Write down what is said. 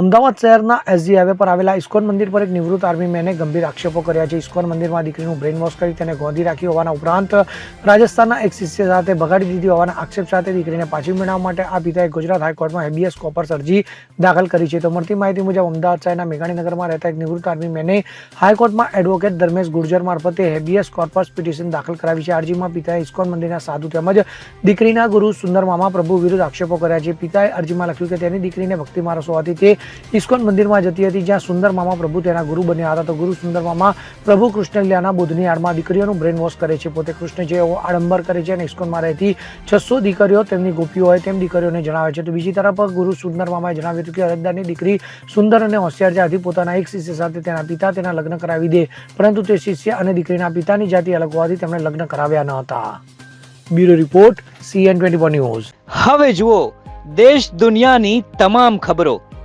અમદાવાદ શહેરના SG highway પર આવેલા ઇસ્કોન મંદિર પર એક નિવૃત્ત આર્મી મેને ગંભીર આક્ષેપો કર્યા છે. ઇસ્કોન મંદિરમાં દીકરીનું બ્રેન વોશ કરી તેને ગોંધી રાખી હોવાના ઉપરાંત રાજસ્થાનના એક શિષ્ય સાથે બગાડી દીધી હોવાના આક્ષેપ સાથે દીકરીને પાછી મેળવવા માટે આ પિતાએ ગુજરાત હાઈકોર્ટમાં હેબિયસ કોપર્સ અરજી દાખલ કરી છે. તો મળતી માહિતી મુજબ અમદાવાદ શહેરના મેઘાણીનગરમાં રહેતા એક નિવૃત્ત આર્મી મેને હાઈકોર્ટમાં એડવોકેટ ધર્મેશ ગુર્જર મારફતે હેબિયસ કોર્પસ પિટિશન દાખલ કરાવી છે. અરજીમાં પિતાએ ઇસ્કોન મંદિરના સાધુ તેમજ દીકરીના ગુરુ સુંદર મામા પ્રભુ વિરુદ્ધ આક્ષેપો કર્યા છે. પિતાએ અરજીમાં લખ્યું કે તેની દીકરીને ભક્તિ મારસ હોવાથી તે ઇસ્કોન મંદિરમાં જતી હતી, જ્યાં સુંદર મામા પ્રભુ તેના ગુરુ બન્યા હતા. તો ગુરુ સુંદર મામા પ્રભુ કૃષ્ણ લીલાના બુદ્ધની આડમાં દીકરીઓનું બ્રેન વોશ કરે છે. પોતે કૃષ્ણ જે આડંબર કરે છે અને ઇસ્કોનમાં રહેતી છસો દીકરીઓ તેમની ગોપીઓ હોય તેમ દીકરીઓને જણાવે છે. તો બીજી તરફ ગુરુ સુંદર મામાએ જણાવ્યું હતું કે અરજદારની દીકરી સુંદર અને હોશિયાર જાતિ, પોતાના એક શિષ્ય સાથે તેના પિતા તેના લગ્ન કરાવી દે, પરંતુ તે શિષ્ય અને દીકરીના પિતાની જાતિ અલગ હોવાથી તેમણે લગ્ન કરાવ્યા ન હતા. Bureau report CN twenty news. હવે જુઓ, દેશ દુનિયાની તમામ ખબરો.